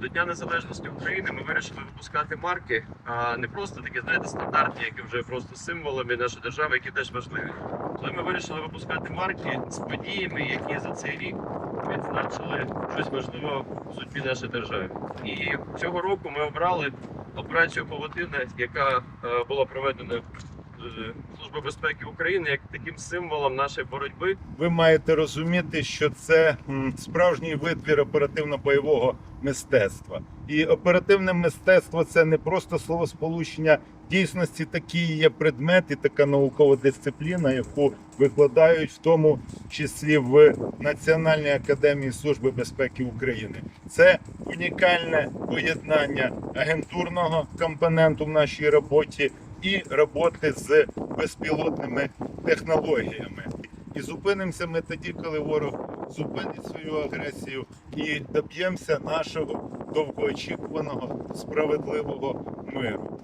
До Дня Незалежності України ми вирішили випускати марки, а не просто такі, знаєте, стандартні, які вже просто символами нашої держави, які теж важливі. Коли ми вирішили випускати марки з подіями, які за цей рік відзначили щось важливе в судьбі нашої держави. І цього року ми обрали операцію Павутина, яка е, була проведена е, Службою безпеки України як таким символом нашої боротьби Ви маєте розуміти, що це справжній витвір оперативно-бойового мистецтва. І оперативне мистецтво це не просто словосполучення. Дійсності такий є предмет і така наукова дисципліна, яку викладають в тому числі в Національній академії Служби безпеки України. Це унікальне поєднання агентурного компоненту в нашій роботі і роботи з безпілотними технологіями. І зупинимося ми тоді, коли ворог зупинить свою агресію і доб'ємося нашого довгоочікуваного справедливого миру.